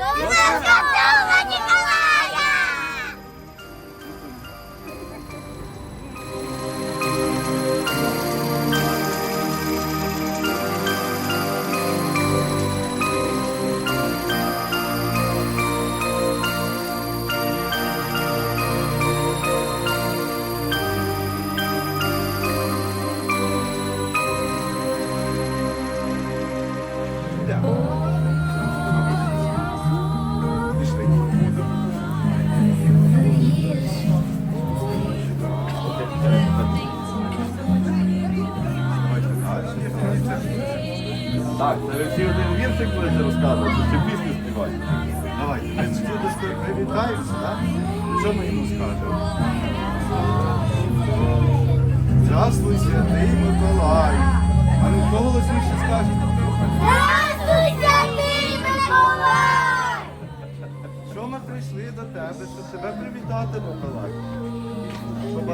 До Святого Ніколая! Так, це ви всі один віршик будете розказувати, чи пісню співати? Давайте, ми з дідушкою привітаємося, так? Що ми йому скажемо? Здравствуй, святий Миколай. А ну хто голосніше скаже? Здравствуй, Святий Миколай! Що ми прийшли до тебе, щоб тебе привітати, Миколай?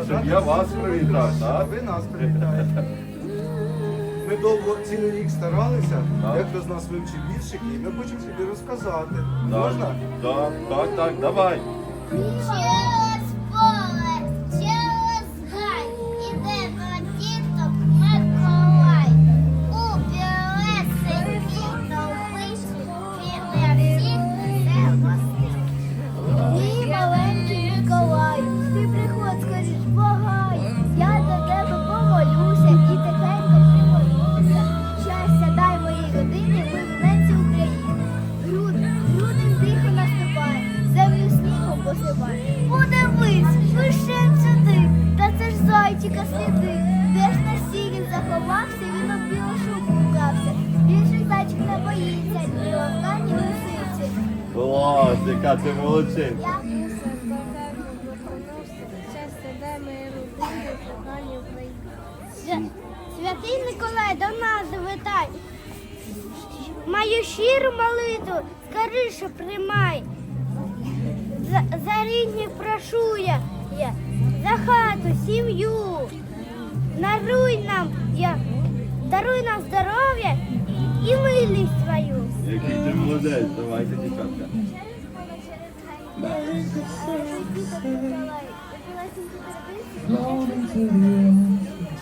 Щоб я вас привітав, так? ви нас привітаєте. Ми довго цілий рік старалися, Так. дехто з нас вивчив віршики, і ми хочемо собі розказати. Так, Можна? Так, так, так, давай. Через Клас, яка ти молодчинка. Святий Николай, до нас завитай. Мою щиру молитву скоріше приймай. За, за рідних прошу я, я, за хату, сім'ю. Наруй нам, я, даруй нам здоров'я і, милість свою. Який ти молодець, давайте, дівчатка.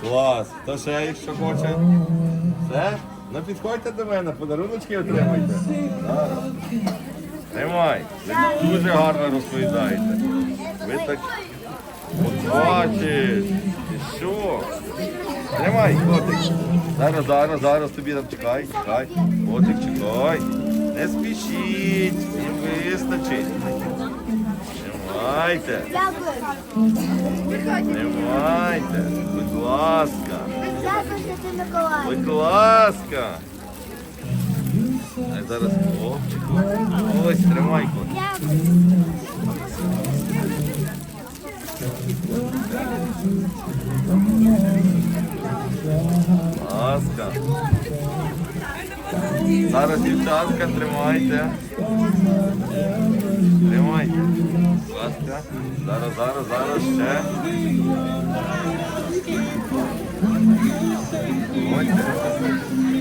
Клас. Хто ще їх що хоче? Все? Ну підходьте до мене, подаруночки отримайте. Тримай. Ви дуже гарно розповідаєте. Ви так бачиш. Що? Тримай, котик. Зараз, зараз, зараз тобі там чекай, чекай. Котик, чекай. Не спішіть, всім вистачить. Тримайте. Тримайте, будь ласка, будь ласка. А зараз хлопчик. Ось, тримай кот. Ласка. Зараз дівчатка, тримайте. Тримайте. Ласка. Зараз, зараз, зараз ще. Ось.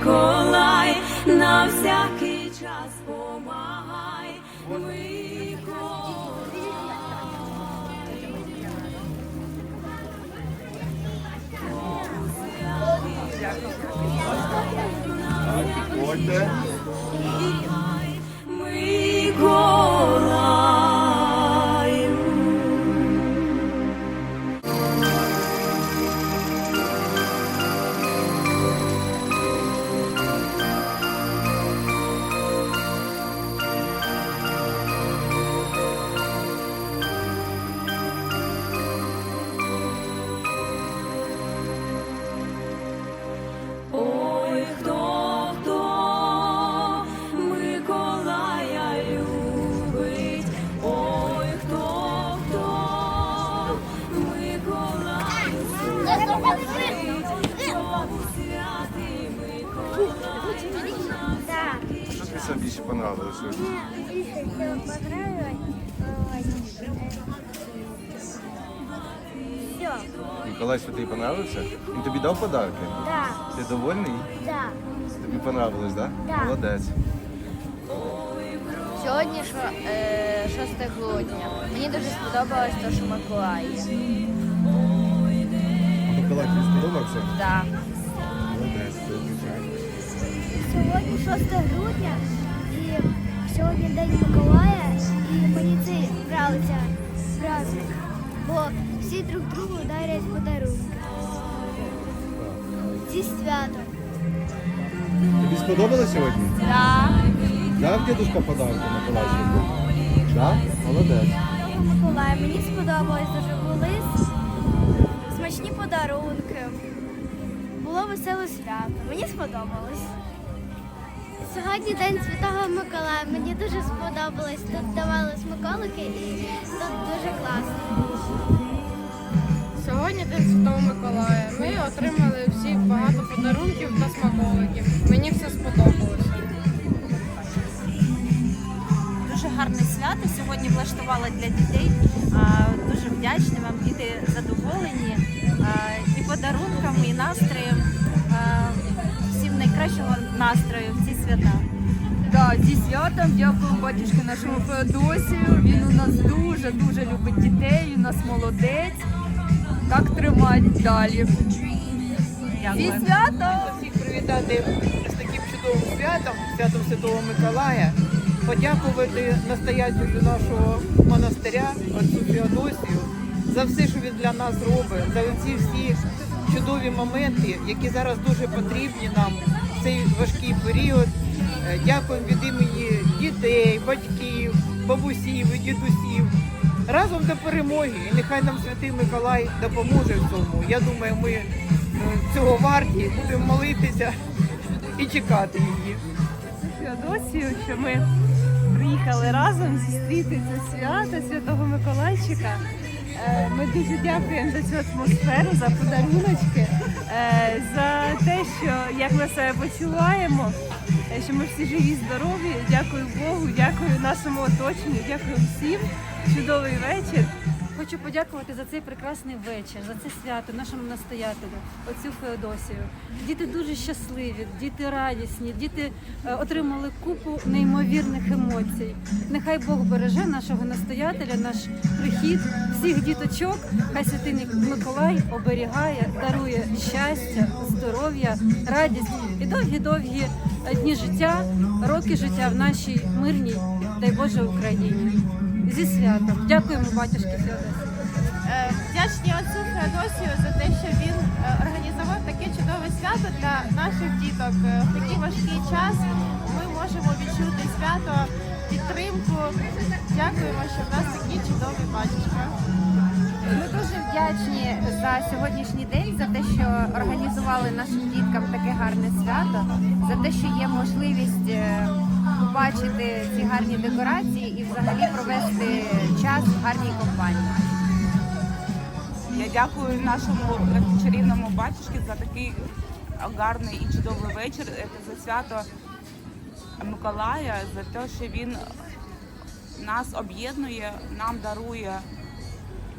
Миколай на всякий час помагай. Миколай. Да. Що тобі саме більше понравилось? Мне больше понравилось. Все. Миколай Святий понравився? Він тобі дав подарки? Да. Ти довольний? Да. Тобі понравилось, так? Да? Да. Молодець. Сьогодні шо- е, 6 грудня. Мені дуже сподобалось те, що Миколай є. Миколай тобі сподобався? Да. Сьогодні 6 грудня і сьогодні День Миколая, і мені це нравиться праздник, бо всі друг другу дарять подарунки. Зі святом. Тобі сподобалось сьогодні? Да. Дав дідушка подарки Миколай Святий? Так? Молодець. Миколая, мені сподобалось дуже були смачні подарунки. Було веселе свято. Мені сподобалось. Сьогодні День Святого Миколая. Мені дуже сподобалось. Тут давали смаколики і тут дуже класно. Сьогодні День Святого Миколая. Ми отримали всі багато подарунків та смаколиків. Мені все сподобалося. Дуже гарне свято сьогодні влаштувала для дітей. Дуже вдячна вам. Діти задоволені і подарунками, і настроєм. Всім найкращого настрою свята. Да, зі святом дякую батюшки нашому Феодосію. Він у нас дуже дуже любить дітей. У нас молодець. Так тримать далі. Зі святом! всіх привітати з таким чудовим святом, святом Святого Миколая, подякувати настоятелю нашого монастиря, отцю Феодосію, за все, що він для нас робить, за ці всі чудові моменти, які зараз дуже потрібні нам в цей важкий період. Е, Дякуємо від імені дітей, батьків, бабусів і дідусів. Разом до перемоги. І нехай нам святий Миколай допоможе в цьому. Я думаю, ми е, цього варті, будемо молитися і чекати її. Феодосію, що ми приїхали разом зустріти це свято Святого Миколайчика. Е, Ми дуже дякуємо за цю атмосферу, за подаруночки, е, за те, що як ми себе почуваємо, е, що ми всі живі, здорові. Дякую Богу, дякую нашому оточенню, дякую всім. Чудовий вечір. Хочу подякувати за цей прекрасний вечір, за це свято нашому настоятелю, отцю Феодосію. Діти дуже щасливі, діти радісні, діти е, отримали купу неймовірних емоцій. Нехай Бог береже нашого настоятеля, наш прихід, всіх діточок. Хай святий Миколай оберігає, дарує щастя, здоров'я, радість і довгі-довгі е, дні життя, роки життя в нашій мирній, дай Боже, Україні. Зі святом. Дякуємо, батюшки Феодосію. Е, Вдячні отцю Феодосію за те, що він е, організував таке чудове свято для наших діток. Е, В такий важкий час ми можемо відчути свято, підтримку. Дякуємо, що в нас такі чудові батюшка. Ми дуже вдячні за сьогоднішній день, за те, що організували нашим діткам таке гарне свято, за те, що є можливість побачити ці гарні декорації і взагалі провести час в гарній компанії. Я дякую нашому чарівному батюшки за такий гарний і чудовий вечір. За свято Миколая, за те, що він нас об'єднує, нам дарує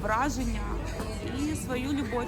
враження і свою любов.